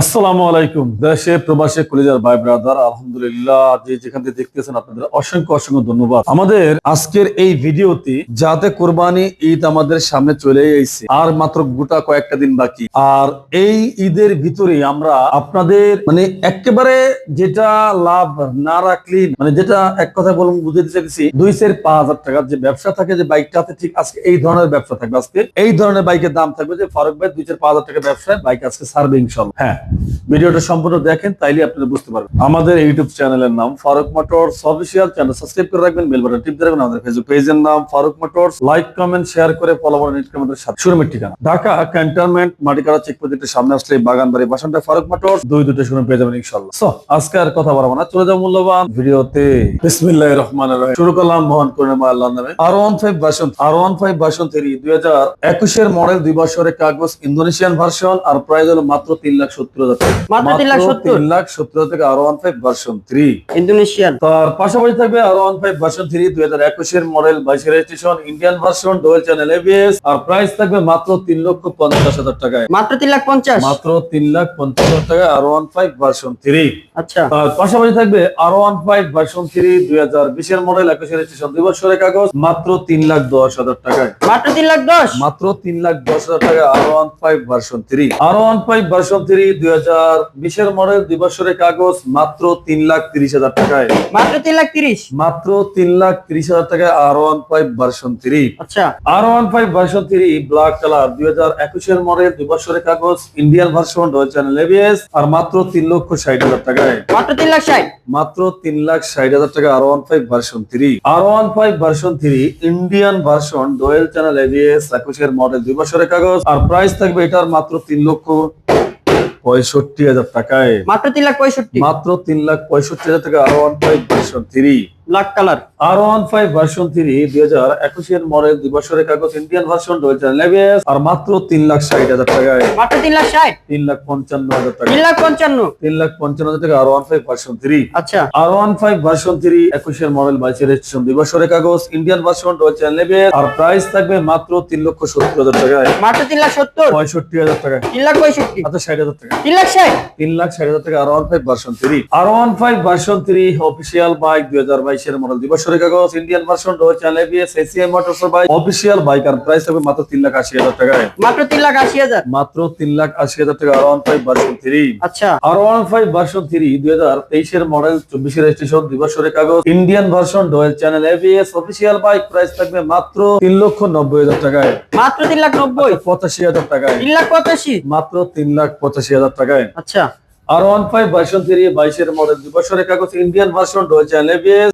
আসসালামু আলাইকুম। দেশে, প্রবাসে, কলিজার ভাই ব্রাদার আলহামদুলিল্লাহ, যে যেখান থেকে দেখতেছেন আপনাদের অসংখ্য অসংখ্য ধন্যবাদ। আমাদের আজকের এই ভিডিওতে যাতে কোরবানি ঈদ আমাদের সামনে চলে এসেছে, আর মাত্র গোটা কয়েকটা দিন বাকি। আর এই ঈদের ভিতরে আমরা আপনাদের মানে একেবারে যেটা লাভ না রাখলি মানে যেটা এক কথা বলুন বুঝতে চাইছি দুই সের পাঁচ হাজার টাকার যে ব্যবসা থাকে, যে বাইকটাতে ঠিক আজকে এই ধরনের ব্যবসা থাকবে। আজকে এই ধরনের বাইকের দাম থাকবে যে ফারুক ভাই দুই চার পাঁচ হাজার টাকার ব্যবসায় বাইক আজকে সার্ভে ইনশাল্লাহ হ্যাঁ ভিডিওটা সম্পূর্ণ দেখেন, তাইলে আপনারা বুঝতে পারবেন। আমাদের ইউটিউব চ্যানেলের নাম Faruk Motors official. Channel subscribe করে রাখবেন, বেল বাটন টিপ দিয়ে রাখবেন। আমাদের ফেসবুক পেজের নাম Faruk Motors. Like comment share করে ফলো করে নিট আমাদের সাথে। শোরুমের ঠিকানা, ঢাকা ক্যান্টনমেন্ট মাটিকারা চেক প্রজেক্টের সামনে আসলে বাগানবাড়ি বাসনটা ফারুক মোটরস। দুই দুটো শোরুম পেয়ে যাবেন ইনশাল্লাহ। সো আজকে আর কথা বলব না, চলে যাও মূল্যবান ভিডিওতে। বিসমিল্লাহ রহমান রহিম। শুরু করলাম মোহন করুণা আল্লাহ নামে। R one five version R one five version three দুই মডেল দুই বছরের কাগজ ইন্দোনেশিয়ান ভার্সন আর প্রাইস হলো মাত্র তিন লাখ সত্তর হাজার। টাকা মাত্র তিন লাখ সত্তর? তিন লাখ সত্তর হাজার টাকা R one five version three Indonesian তার পাশাপাশি থাকবে R one five version three দুই হাজার একুশের মডেল বাইশের registration Indian version dual channel ABS আর প্রাইস থাকবে মাত্র তিন লক্ষ পঞ্চাশ হাজার টাকায়। মাত্র তিন লাখ পঞ্চাশ? মাত্র তিন লাখ পঞ্চাশ হাজার টাকা R one five version three আচ্ছা। তার পাশাপাশি থাকবে R one five version three দুই হাজার বিশের মডেল একুশের রেজিস্ট্রেশন দুই বছরের কাগজ মাত্র তিন লাখ দশ হাজার টাকায়। মাত্র তিন লাখ দশ? মাত্র তিন লাখ দশ হাজার টাকা R one five version three R one five version three দুই হাজার বিশের মডেল দুই বছরের কাগজ মাত্র তিন লাখ তিরিশ হাজার টাকায়। মাত্র তিন লাখ তিরিশ? মাত্র তিন লাখ তিরিশ হাজার টাকায় R one five version three আচ্ছা। R one five version three black colour দুই হাজার একুশের মডেল দুই বছরের কাগজ ইন্ডিয়ান ভার্সন রয়েল চ্যানেল আর মাত্র তিন লক্ষ ষাট হাজার টাকায়। মাত্র তিন লাখ ষাট? মাত্র তিন লাখ ষাট হাজার টাকা R one five version three R one five version three Indian version dual channel ABS একুশের মডেল দুই বছরের কাগজ আর প্রাইস থাকবে এটার মাত্র তিন লক্ষ পঁয়ষট্টি হাজার টাকায়। মাত্র তিন লাখ পঁয়ষট্টি। মাত্র তিন লাখ পঁয়ষট্টি হাজার টাকা R one five version three black colour R one five version three দুই হাজার একুশের মডেল দুই বছরের কাগজ ইন্ডিয়ান ভার্সন চ্যানেল এবিএস আর মাত্র তিন লাখ ষাট হাজার টাকায়। মাত্র তিন লাখ ষাট? তিন লাখ পঞ্চান্ন হাজার টাকা। তিন লাখ পঞ্চান্ন? তিন লাখ পঞ্চান্ন হাজার টাকা R one five version three আচ্ছা। R one five version three একুশের মডেল বাইশের রেজিস্ট্রেশন দুই বছরের কাগজ ইন্ডিয়ান ভার্সন রয়েছে নেবে আর প্রাইস থাকবে মাত্র তিন লক্ষ সত্তর হাজার টাকায়। মাত্র তিন লাখ সত্তর? পঁয়ষট্টি হাজার টাকা তিন লাখ পঁয়ষট্টি? আচ্ছা ষাট হাজার টাকা তিন লাখ ষাট? তিন লাখ ষাট হাজার টাকা R one five version three R one five version three official bike দুই হাজার বাইশের মডেল দুই বছরের কাগজ ইন্ডিয়ান ভার্সন রয়েছে ABS ACI Motors bike official bike আর প্রাইস থাকবে মাত্র তিন লাখ আশি হাজার টাকায়। মাত্র তিন লাখ আশি হাজার? মাত্র তিন লাখ আশি হাজার টাকা R one five version three আচ্ছা। R one five version three দুই হাজার তেইশের মডেল চব্বিশের রেজিস্ট্রেশন দুই বছরের কাগজ Indian version dual channel ABS official bike price থাকবে মাত্র তিন লক্ষ নব্বই হাজার টাকায়। মাত্র তিন লাখ নব্বই? পঁচাশি হাজার টাকায়। তিন লাখ পঁচাশি? মাত্র তিন লাখ পঁচাশি হাজার টাকায়। আচ্ছা। R one five version three বাইশের মডেল দুই কাগজ ইন্ডিয়ান ভার্সন ডোয়েল চ্যানেল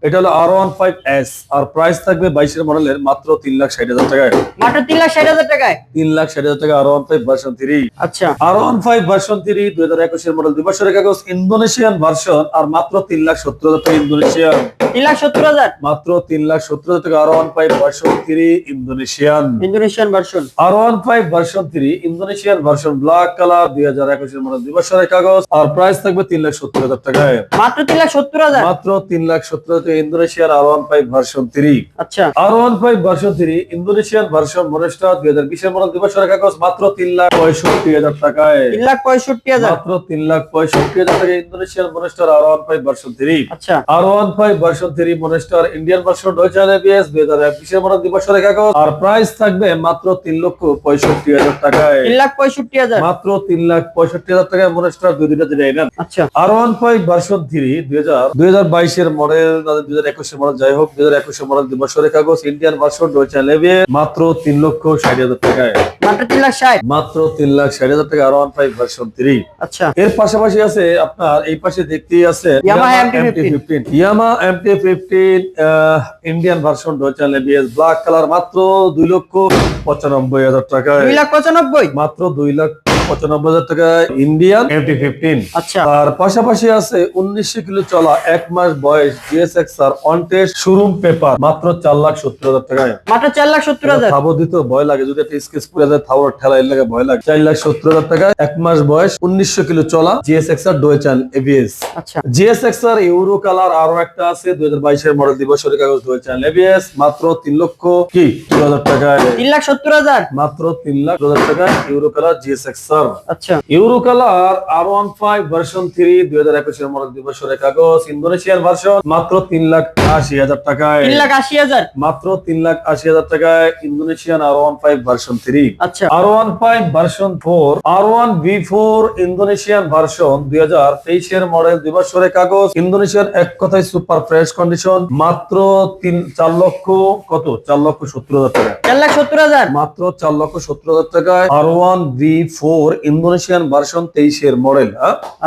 এটা হলো আর ওয়ান ফাইভ এস আর প্রাইস থাকবে বাইশের মডেলের মাত্র তিন লাখ ষাট হাজার টাকায়। মাত্র তিন লাখ ষাট হাজার টাকায়? তিন লাখ ষাট হাজার টাকা R one five version three আচ্ছা। R one five version three দুই হাজার একুশের মডেল দুই বছরের কাগজ ইন্দোনেশিয়ান ভার্সন আর মাত্র তিন লাখ সত্তর হাজার টাকা ইন্দোনেশিয়ান তিন লাখ সত্তর হাজার। মাত্র তিন লাখ সত্তর হাজার টাকা R one five version three Indonesian Indonesian version R one five version three Indonesian version black colour দুই হাজার একুশের মডেল দুই বছরের কাগজ। আর প্রাইস থাকবে তিন লাখ সত্তর হাজার টাকায়। মাত্র তিন লাখ সত্তর হাজার। মাত্র তিন লাখ সত্তর হাজার টাকা Indonesian R one five version three আচ্ছা। R one five version three Indonesian version monster দুই হাজার বিশের মডেল দুই বছরের কাগজ। মাত্র তিন লাখ পঁয়ষট্টি হাজার টাকায়। তিন লাখ পঁয়ষট্টি হাজার। মাত্র তিন লাখ পঁয়ষট্টি হাজার টাকা Indonesian monster R one five version three আচ্ছা। R one five version three monster Indian version রয়েছে এবিএস দুই হাজার বিশের মডেল দুই বছরের কাগজ আর প্রাইস থাকবে মাত্র তিন লক্ষ পঁয়ষট্টি হাজার টাকায়। তিন লাখ পঁয়ষট্টি হাজার? মাত্র তিন লাখ পঁয়ষট্টি হাজার টাকায় মনেস্টার দুই দুইটা দিলে নেন। আচ্ছা। R one five version three দুই হাজার দুই হাজার বাইশের মডেল দুই হাজার একুশের মডেল যাই হোক দুই হাজার একুশের মডেল দুই বছরের কাগজ ইন্ডিয়ান ভার্সন রয়েছে লেবে মাত্র তিন লক্ষ ষাট হাজার টাকায়। মাত্র তিন লাখ ষাট? মাত্র তিন লাখ ষাট হাজার টাকা R one five version three আচ্ছা। এর পাশাপাশি আছে আপনার এই পাশে দেখতেই আছে Yamaha MT-15 Yamaha MT fifteen Indian version রয়েছে এবিএস ব্ল্যাক কালার মাত্র দুই লক্ষ পঁচানব্বই হাজার টাকা দুই লাখ পঁচানব্বই? মাত্র দুই লাখ পঁচানব্বই হাজার টাকায় ইন্ডিয়ান এমটি ফিফটিন আচ্ছা। তার পাশাপাশি আছে উনিশশো কিলো চলা এক মাস বয়স GSX R on test showroom paper মাত্র চার লাখ সত্তর হাজার টাকায়। মাত্র চার লাখ সত্তর হাজার। থাবো দিতে ভয় লাগে যদি একটা স্কেচ পরে যায় থাবর ঠেলা এর লাগে ভয় লাগে। চার লাখ সত্তর হাজার টাকায় এক মাস বয়স উনিশশো কিলো চলা জিএসএক্স আর ডোয়ে এবিএস আচ্ছা। আর ইউরো কালার আরও একটা আছে দুই হাজার বাইশের মডেল দিবসের কাগজ ডোয়ে চান এবিএস মাত্র তিন লক্ষ কি? হাজার টাকায়। তিন লাখ সত্তর হাজার। মাত্র তিন লাখ হাজার টাকা ইউরো কালার জিএসএক্স পালসার আচ্ছা। Euro colour R one five version three দুই হাজার একুশের মডেল দুই বছরের কাগজ ইন্দোনেশিয়ান ভার্সন মাত্র তিন লাখ আশি হাজার টাকায়। তিন লাখ আশি হাজার? মাত্র তিন লাখ আশি হাজার টাকায় Indonesian R one five version three আচ্ছা। R one five version four R one B four Indonesian version দুই হাজার তেইশের মডেল দুই বছরের কাগজ ইন্দোনেশিয়ান এক কথায় সুপার ফ্রেশ কন্ডিশন মাত্র তিন চার লক্ষ কত? চার লক্ষ সত্তর হাজার টাকা। চার লাখ সত্তর হাজার? মাত্র চার লক্ষ সত্তর হাজার টাকায় R one B four Indonesian version তেইশের মডেল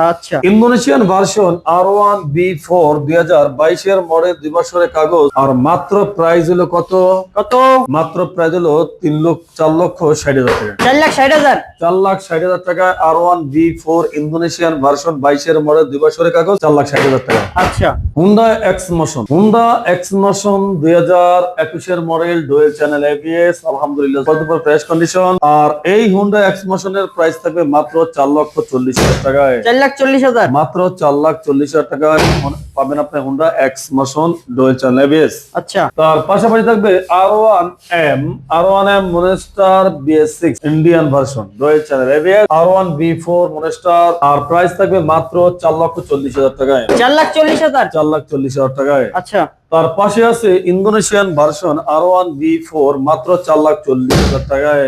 আচ্ছা। Indonesian version R one B four দুই হাজার বাইশের মডেল দুই বছরের কাগজ আর মাত্র প্রাইস হলো কত? কত? মাত্র প্রাইস হলো তিন লক্ষ চার লক্ষ ষাট হাজার টাকা। চার লাখ ষাট হাজার? চার লাখ ষাট হাজার টাকায় R one B four Indonesian version বাইশের মডেল দুই বছরের কাগজ চার লাখ ষাট হাজার টাকা। আচ্ছা। Honda X motion Honda X motion দুই হাজার একুশের মডেল ডুয়েল চ্যানেল এবিএস আলহামদুলিল্লাহ ফ্রেশ কন্ডিশন আর এই হুন্ডা এক্স মোশনের প্রাইস থাকবে মাত্র চার লক্ষ চল্লিশ হাজার টাকায়। চার লাখ চল্লিশ হাজার? মাত্র চার লাখ চল্লিশ হাজার টাকায় পাবেন আপনি Honda X motion dual channel ABS আচ্ছা। তার পাশাপাশি থাকবে R one M R one M monster BS six Indian version royal channel ABS R one B four monster আর প্রাইস থাকবে মাত্র চার লক্ষ চল্লিশ হাজার টাকায়। চার লাখ চল্লিশ হাজার? চার লাখ চল্লিশ হাজার টাকায়। আচ্ছা। তার পাশে আছে Indonesian version R one B four মাত্র চার লাখ চল্লিশ হাজার টাকায়।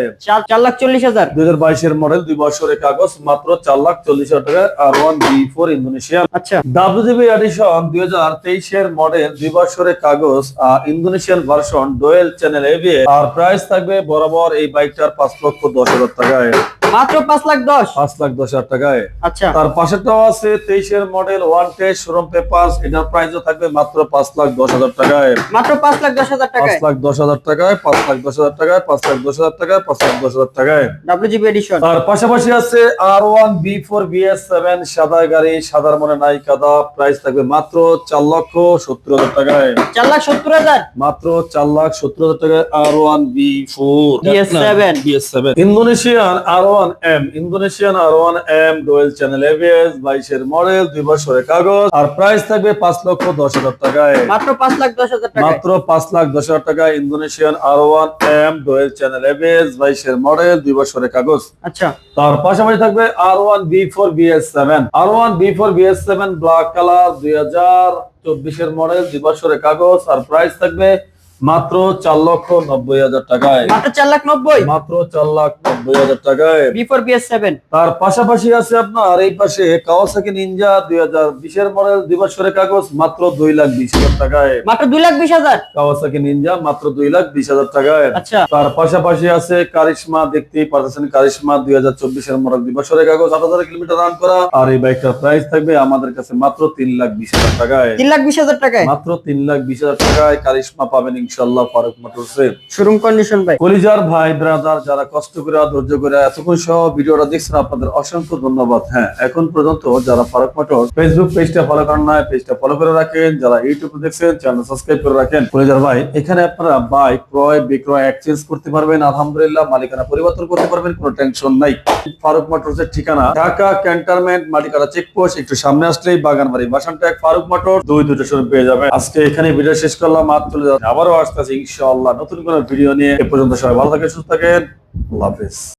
চার লাখ চল্লিশ হাজার? দুই হাজার বাইশের মডেল দুই বছরের কাগজ মাত্র চার লাখ চল্লিশ হাজার টাকায় আর ওয়ান বি ফোর ইন্দোনেশিয়ান। আচ্ছা। ডাব্লিউজিবি এডিশন দুই হাজার তেইশের মডেল দুই বছরের কাগজ আর Indonesian version dual channel ABS আর প্রাইস থাকবে বরাবর এই বাইকটার পাঁচ লক্ষ দশ হাজার টাকায়। মাত্র পাঁচ লাখ দশ। পাঁচ লাখ দশ হাজার টাকায়। আচ্ছা। তার পাশেরটাও আছে তেইশের model on test showroom paper এটার প্রাইসও থাকবে মাত্র পাঁচ লাখ দশ হাজার টাকায়। মাত্র পাঁচ লাখ দশ হাজার পাঁচ লাখ দশ হাজার টাকায় পাঁচ লাখ দশ হাজার টাকায় পাঁচ লাখ দশ হাজার টাকায় পাঁচ লাখ দশ হাজার টাকায়। ডাব্লিউজিবি এডিশন তার পাশাপাশি আছে R one B four BS seven সাদা গাড়ি সাদার মনে নাই কাদা। প্রাইস থাকবে মাত্র চার লক্ষ সত্তর হাজার টাকায়। চার লাখ সত্তর হাজার? মাত্র চার লাখ সত্তর হাজার টাকায় R one B four BS7 BS seven Indonesian R one M Indonesian R one M dual channel ABS বাইশের মডেল দুই বছরের কাগজ আর প্রাইস থাকবে পাঁচ লক্ষ দশ হাজার টাকায়। মাত্র পাঁচ লাখ দশ হাজার মাত্র পাঁচ লাখ দশ হাজার টাকায় Indonesian R one M dual channel ABS বাইশের মডেল দুই বছরের কাগজ। আচ্ছা। তার পাশাপাশি থাকবে R one B four BS seven. R one B four BS seven black colour দুই হাজার চব্বিশের মডেল দুই বছরের কাগজ আর প্রাইস থাকবে মাত্র চার লক্ষ নব্বই হাজার টাকায়। মাত্র চার লাখ নব্বই? মাত্র চার লাখ নব্বই হাজার টাকায়। বিফোর বিএস সেভেন তার পাশাপাশি আছে আপনার এই পাশে কাওয়াসাকি নিনজা দুই হাজার বিশের মডেল দুই বছরের কাগজ মাত্র দুই লাখ বিশ হাজার টাকায়। মাত্র দুই লাখ বিশ হাজার? কাওয়াসাকি নিনজা মাত্র দুই লাখ বিশ হাজার টাকায়। আচ্ছা। তার পাশাপাশি আছে কারিশমা দেখতেই পারতেছেন কারিশমা দুই হাজার চব্বিশের মডেল দুই বছরের কাগজ আট হাজার কিলোমিটার রান করা। আর এই বাইকটার প্রাইস থাকবে আমাদের কাছে মাত্র তিন লাখ বিশ হাজার টাকায়। তিন লাখ বিশ হাজার টাকায়? মাত্র তিন লাখ বিশ হাজার টাকায় কারিশমা পাবেন ইনশাল্লাহ ফারুক মোটরসে শোরুম কন্ডিশন ভাই। কলিজার ভাই ব্রাদার যারা কষ্ট করে ধৈর্য করে এতক্ষণ সহ ভিডিওটা দেখছেন আপনাদের অসংখ্য ধন্যবাদ। হ্যাঁ এখন পর্যন্ত যারা ফারুক মোটর ফেসবুক পেজটা ফলো করেন না পেজটা ফলো করে রাখেন। যারা ইউটিউবে দেখছেন চ্যানেল সাবস্ক্রাইব করে রাখেন। কলিজার ভাই এখানে আপনারা বাইক ক্রয় বিক্রয় এক্সচেঞ্জ করতে পারবেন। আলহামদুলিল্লাহ মালিকানা পরিবর্তন করতে পারবেন কোনো টেনশন নাই। ফারুক মোটরস এর ঠিকানা ঢাকা ক্যান্টনমেন্ট মাটিকারা চেকপোস্ট একটু সামনে আসলেই বাগানবাড়ি বাসান ট্যাগ ফারুক মোটর দুই দুটো শুরু পেয়ে যাবেন। আজকে এখানে ভিডিও শেষ করলাম আর চলে যাচ্ছে আবারও আসতেছে ইনশাআল্লাহ নতুন কোনো ভিডিও নিয়ে এ পর্যন্ত সবাই ভালো থাকেন, সুস্থ থাকেন। আল্লাহ হাফেজ।